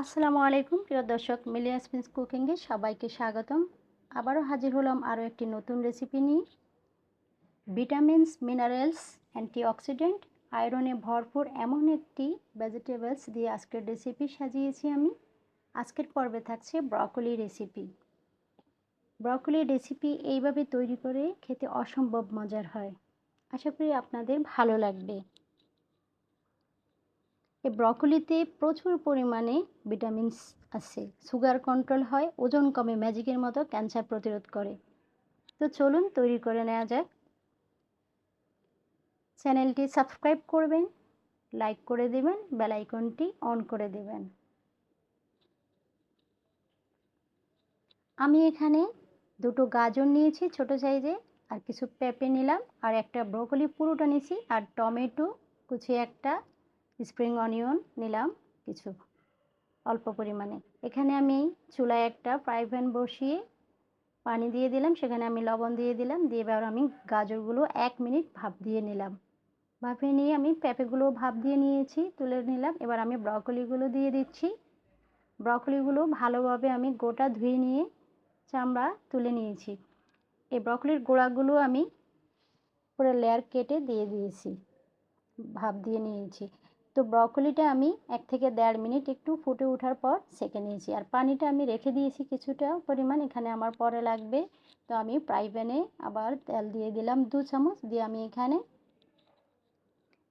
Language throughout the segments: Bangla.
আসসালামু আলাইকুম, প্রিয় দর্শক মিলিয়া মিন্স কুকিংয়ে সবাইকে স্বাগতম। আবারও হাজির হলাম আরও একটি নতুন রেসিপি নিয়ে। ভিটামিনস মিনারেলস অ্যান্টিঅক্সিডেন্ট আয়রনে ভরপুর এমন একটি ভেজিটেবলস দিয়ে আজকের রেসিপি সাজিয়েছি আমি। আজকের পর্বে থাকছে ব্রকলি রেসিপি ব্রকলি রেসিপি এইভাবে তৈরি করে খেতে অসম্ভব মজার হয়। আশা করি আপনাদের ভালো লাগবে। এই ব্রকলিতে প্রচুর পরিমাণে ভিটামিনস আছে। সুগার কন্ট্রোল হয়, ওজন কমে, ম্যাজিকের মতো ক্যান্সার প্রতিরোধ করে। তো চলুন তৈরি করে নেওয়া যাক। চ্যানেলটি সাবস্ক্রাইব করবেন, লাইক করে দেবেন, বেল আইকনটি অন করে দেবেন। আমি এখানে দুটো গাজর নিয়েছি ছোট সাইজে, আর কিছু পেঁপে নিলাম, আর একটা ব্রকলি পুরোটা নিয়েছি, আর টমেটো, কুচি একটা স্প্রিং অনিয়ন নিলাম কিছু, অল্প পরিমাণে। এখানে আমি চুলায় একটা ফ্রাই প্যান বসিয়ে পানি দিয়ে দিলাম, সেখানে আমি লবণ দিয়ে দিলাম, দিয়ে এবার আমি গাজরগুলো এক মিনিট ভাপ দিয়ে নিলাম। ভাপে নিয়ে আমি পেঁপেগুলো ভাপ দিয়ে নিয়েছি, তুলে নিলাম, এবার আমি ব্রকলিগুলো দিয়ে দিচ্ছি। ব্রকলিগুলো ভালোভাবে আমি গোটা ধুয়ে নিয়ে চামড়া তুলে নিয়েছি। এই ব্রকলির গোড়াগুলো আমি পুরো লেয়ার কেটে দিয়ে দিয়েছি, ভাপ দিয়ে নিয়েছি। তো ব্রকলিটা আমি এক থেকে দেড় মিনিট একটু ফুটে ওঠার পর সেঁকে নিয়েছি। আর পানিটা আমি রেখে দিয়েছি কিছুটা পরিমাণ, এখানে আমার পরে লাগবে। তো আমি ফ্রাই প্যানে আবার তেল দিয়ে দিলাম দু চামচ, দিয়ে আমি এখানে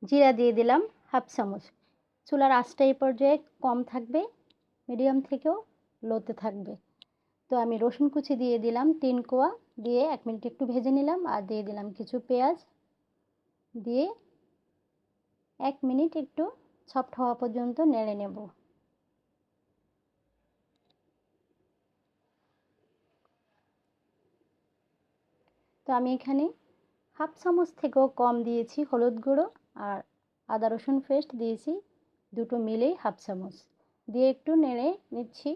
জিরা দিয়ে দিলাম হাফ চামচ। চুলার আঁচটা এই পর্যায়ে কম থাকবে, মিডিয়াম থেকেও লোতে থাকবে। তো আমি রসুন কুচি দিয়ে দিলাম তিন কোয়া, দিয়ে এক মিনিট একটু ভেজে নিলাম, আর দিয়ে দিলাম কিছু পেঁয়াজ, দিয়ে এক মিনিট একটু সফট হওয়া পর্যন্ত নেড়ে নেব। তো আমি এখানে হাফ চামচ থেকেও কম দিয়েছি হলুদ গুঁড়ো আর আদা রসুন পেস্ট দিয়েছি দুটো মিলেই হাফ চামচ। দিয়ে একটু নেড়ে নিচ্ছি।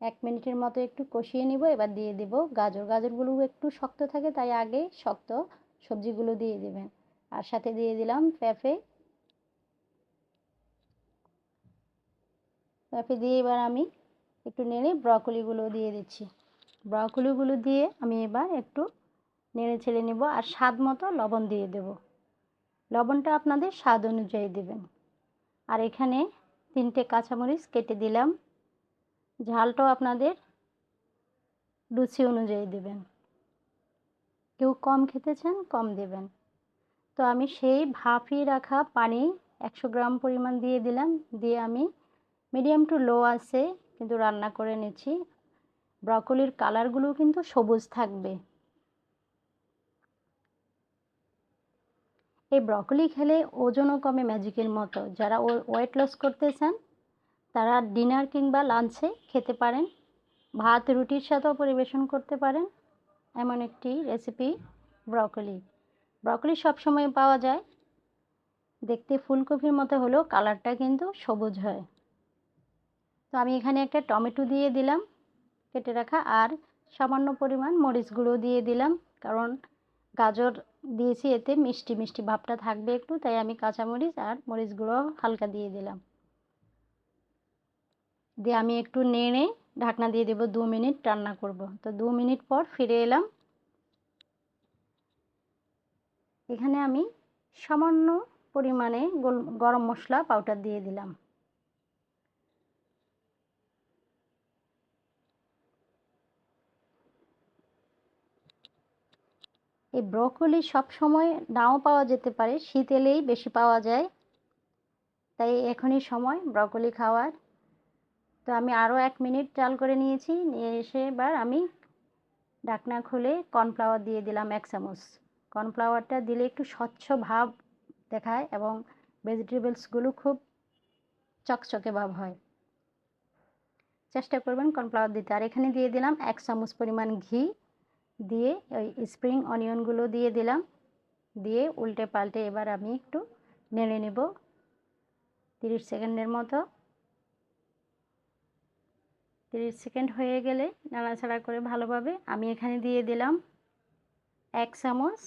এক মিনিটের মতো একটু কষিয়ে নিব, এবার দিয়ে দেব গাজর। গাজরগুলো একটু শক্ত থাকে, তাই আগে শক্ত সবজিগুলো দিয়ে দেবেন। আর সাথে দিয়ে দিলাম পেঁপে। পেঁপে দিয়ে এবার আমি একটু নেড়ে ব্রকলিগুলো দিয়ে দিচ্ছি। ব্রকলিগুলো দিয়ে আমি এবার একটু নেড়ে ছেড়ে নেব আর স্বাদ মতো লবণ দিয়ে দেব। লবণটা আপনাদের স্বাদ অনুযায়ী দেবেন। আর এখানে তিনটে কাঁচামরিচ কেটে দিলাম। ঝালটাও আপনাদের রুচি অনুযায়ী দেবেন। কেউ কম খেতে চান কম দেবেন। তো আমি সেই ভাপিয়ে রাখা পানি একশো গ্রাম পরিমাণ দিয়ে দিলাম। দিয়ে আমি মিডিয়াম টু লো আছে, কিন্তু রান্না করে নিচ্ছি। ব্রকলির কালারগুলো কিন্তু সবুজ থাকবে। এই ব্রকলি খেলে ওজনও কমে ম্যাজিকের মতো। যারা ওয়েট লস করতে চান, তারা ডিনার কিংবা লাঞ্চে খেতে পারেন। ভাত, রুটির সাথেও পরিবেশন করতে পারেন। এমন একটি রেসিপি ব্রকলি ব্রকলি সবসময় পাওয়া যায়। দেখতে ফুলকপির মতো হলেও কালারটা কিন্তু সবুজ হয়। তো আমি এখানে একটা টমেটো দিয়ে দিলাম কেটে রাখা আর সামান্য পরিমাণ মরিচ গুঁড়ো দিয়ে দিলাম। কারণ গাজর দিয়েছি এতে মিষ্টি মিষ্টি ভাবটা থাকবে একটু, তাই আমি কাঁচামরিচ আর মরিচ গুঁড়ো হালকা দিয়ে দিলাম। দিয়ে আমি একটু নেড়ে ঢাকনা দিয়ে দেবো দু মিনিট রান্না করব। তো দু মিনিট পর ফিরে এলাম। এখানে আমি সামান্য পরিমাণে গরম মশলা পাউডার দিয়ে দিলাম। এই ব্রকলি সব সময় নাও পাওয়া যেতে পারে, শীত এলেই বেশি পাওয়া যায়। তাই এখনই সময় ব্রকলি খাওয়ার। তো আমি আরও এক মিনিট চাল করে নিয়েছি, নিয়ে এসে এবার আমি ঢাকনা খুলে কর্নফ্লাওয়ার দিয়ে দিলাম এক চামচ। কর্নফ্লাওয়ারটা দিলে একটু স্বচ্ছ ভাব দেখায় এবং ভেজিটেবলসগুলো খুব চকচকে ভাব হয়। চেষ্টা করবেন কর্নফ্লাওয়ার দিতে। আর এখানে দিয়ে দিলাম এক চামচ পরিমাণ ঘি দিয়ে ওই স্প্রিং অনিয়নগুলো দিয়ে দিলাম। দিয়ে উল্টে পাল্টে এবার আমি একটু নেড়ে নেব তিরিশ সেকেন্ডের মতো। তিরিশ সেকেন্ড হয়ে গেলে নাড়াচাড়া করে ভালোভাবে আমি এখানে দিয়ে দিলাম এক চামচ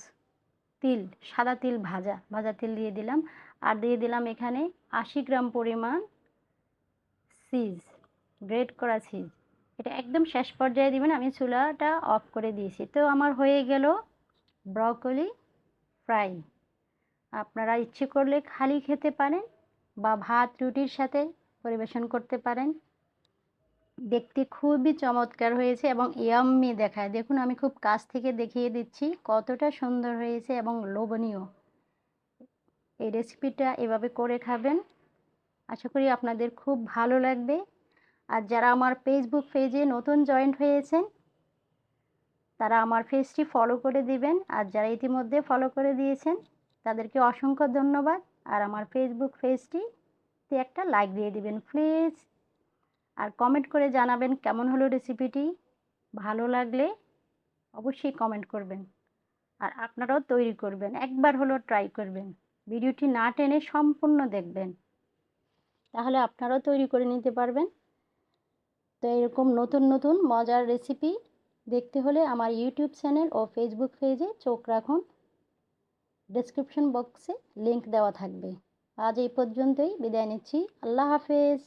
তিল, সাদা তিল ভাজা ভাজা তিল দিয়ে দিলাম। আর দিয়ে দিলাম এখানে আশি গ্রাম পরিমাণ চিজ, গ্রেট করা চিজ। এটা একদম শেষ পর্যায়ে দিবেন, আমি চুলাটা অফ করে দিয়েছি। তো আমার হয়ে গেল ব্রকলি ফ্রাই। আপনারা ইচ্ছে করলে খালি খেতে পারেন বা ভাত রুটির সাথে পরিবেশন করতে পারেন। দেখতে খুবই চমৎকার হয়েছে এবং ইয়াম্মি দেখায়। দেখুন, আমি খুব কাছ থেকে দেখিয়ে দিচ্ছি কতটা সুন্দর হয়েছে এবং লোভনীয়। এই রেসিপিটা এভাবে করে খাবেন। আশা করি আপনাদের খুব ভালো লাগবে। আর যারা আমার ফেসবুক পেজে নতুন জয়েন্ট হয়েছেন, তারা আমার পেজটি ফলো করে দিবেন। আর যারা ইতিমধ্যে ফলো করে দিয়েছেন, তাদেরকে অসংখ্য ধন্যবাদ। আর আমার ফেসবুক পেজটিতে একটা লাইক দিয়ে দিবেন। প্লিজ আর কমেন্ট করে জানাবেন কেমন হলো রেসিপিটি ভালো লাগলে অবশ্যই কমেন্ট করবেন। আর আপনারাও তৈরি করবেন, একবার হলো ট্রাই করবেন। ভিডিওটি না টেনে সম্পূর্ণ দেখবেন। তাহলে আপনারাও তৈরি করে নিতে পারবেন। তো এরকম নতুন নতুন মজার রেসিপি দেখতে হলে আমার ইউটিউব চ্যানেল ও ফেসবুক পেজে চোখ রাখুন। ডেসক্রিপশন বক্সে লিংক দেওয়া থাকবে। আজ এই পর্যন্তই, বিদায় নিচ্ছি। আল্লাহ হাফেজ।